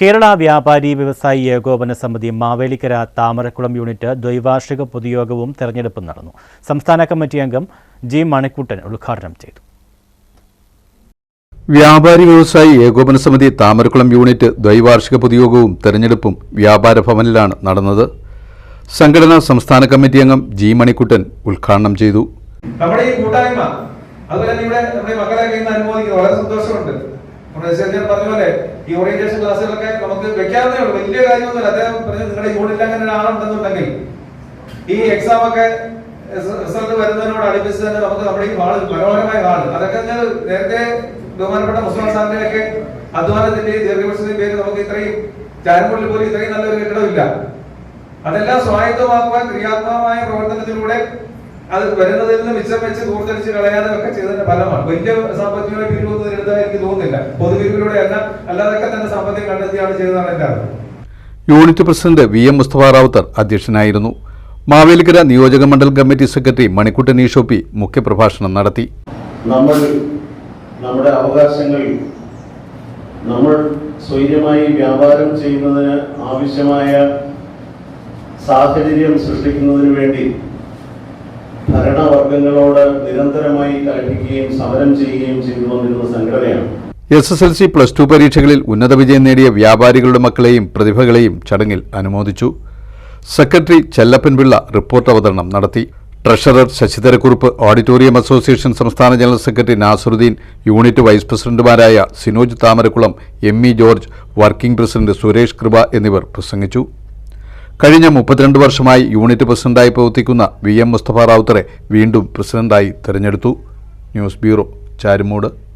കേരള വ്യാപാരി വ്യവസായി ഏകോപന സമിതി മാവേലിക്കര താമരക്കുളം യൂണിറ്റ് ദ്വൈവാർഷിക പൊതുയോഗവും തെരഞ്ഞെടുപ്പും നടന്നു. സംസ്ഥാന കമ്മിറ്റി അംഗം ജി മണിക്കുട്ടൻ ഉദ്ഘാടനം ചെയ്തു. വ്യാപാരി വ്യവസായി ഏകോപന സമിതി താമരക്കുളം യൂണിറ്റ് ദ്വൈവാർഷിക പൊതുയോഗവും തെരഞ്ഞെടുപ്പും വ്യാപാര ഭവനിലാണ് നടന്നത്. സംഘടനാ സംസ്ഥാന കമ്മിറ്റി അംഗം ജി മണിക്കുട്ടൻ ഉദ്ഘാടനം ചെയ്തു. നമ്മുടെ ഈ കൂട്ടായ്മ അതുപോലെ തന്നെ നമ്മുടെ മക്കളെ അനുമോദിക്കുന്നത് വളരെ സന്തോഷമുണ്ട്. ശരിയാൻ പറഞ്ഞ പോലെ ഈ ഓറിയന്റേഷൻ ക്ലാസ്സുകളൊക്കെ നമുക്ക് വെക്കാവുന്നേ ഉള്ളൂ. വലിയ കാര്യമൊന്നുമില്ല. അദ്ദേഹം പറഞ്ഞു നിങ്ങളുടെ യൂണിറ്റിൽ അങ്ങനെ ഒരാളുണ്ടെന്നുണ്ടെങ്കിൽ ഈ എക്സാം ഒക്കെ റിസൾട്ട് വരുന്നതിനോട് അടുപ്പിച്ച് തന്നെ നമുക്ക് നമ്മുടെ ഈ ഹാൾ മനോഹരമായ ഹാൾ അതൊക്കെ ഞാൻ നേരത്തെ ബഹുമാനപ്പെട്ട മുസ്ലിം സാറിന്റെ ഒക്കെ അധ്വാനത്തിന്റെ ദീർഘപക്ഷത്തിന്റെ പേര് നമുക്ക് ഇത്രയും ചാരമ്പുള്ളിൽ പോലും ഇത്രയും നല്ലൊരു കെട്ടിടമില്ല അതെല്ലാം സ്വായത്തമാക്കുവാൻ ക്രിയാത്മകമായ പ്രവർത്തനത്തിലൂടെ അത് വരുന്നതിൽ നിന്ന് മിച്ചം വെച്ച് ദൂർത്തടിച്ച് കളയാതെ ഒക്കെ ചെയ്തതിന്റെ ഫലമാണ്. വലിയ സാമ്പത്തിക പിരിവൊന്നും എടുത്താൽ എനിക്ക് തോന്നുന്നില്ല. പൊതുപിരിവിലൂടെ അല്ല അല്ലാതൊക്കെ തന്നെ സാമ്പത്തികം കണ്ടെത്തിയാണ് ചെയ്തതാണ് എന്റെ അറിവ്. Unit president V M Mustafa Rawther അധ്യക്ഷനായിരുന്നു. മാവേലിക്കര നിയോജക മണ്ഡലം കമ്മിറ്റി സെക്രട്ടറി മണിക്കുട്ടൻ ഈഷോപ്പി മുഖ്യപ്രഭാഷണം നടത്തി. നമ്മൾ നമ്മുടെ അവകാശങ്ങൾ നമ്മൾ സ്വൈര്യമായി വ്യാപാരം ചെയ്യുന്നതിന് ആവശ്യമായ സാഹചര്യം സൃഷ്ടിക്കുന്നതിന് വേണ്ടി ഭരണവർഗങ്ങളോട് നിരന്തരമായി കഴിക്കുകയും സമരം ചെയ്യുകയും ചെയ്തു വന്നിരുന്ന സംഘടനയാണ്. S S L C plus two പരീക്ഷകളിൽ ഉന്നത വിജയം നേടിയ വ്യാപാരികളുടെ മക്കളെയും പ്രതിഭകളെയും ചടങ്ങിൽ അനുമോദിച്ചു. സെക്രട്ടറി ചെല്ലപ്പൻപിള്ള റിപ്പോർട്ട് അവതരണം നടത്തി. ട്രഷറർ ശശിധരക്കുറുപ്പ് ഓഡിറ്റോറിയം അസോസിയേഷൻ സംസ്ഥാന general secretary Nasaruddin unit vice പ്രസിഡന്റുമാരായ Sinoj Thamarakulam M E George working president Suresh Kripa എന്നിവർ പ്രസംഗിച്ചു. കഴിഞ്ഞ മുപ്പത്തിരണ്ട് വർഷമായി യൂണിറ്റ് പ്രസിഡന്റായി പ്രവർത്തിക്കുന്ന വി എം മുസ്തഫ റാവുത്തറെ വീണ്ടും പ്രസിഡന്റായി തെരഞ്ഞെടുത്തു. News bureau Charummoodu.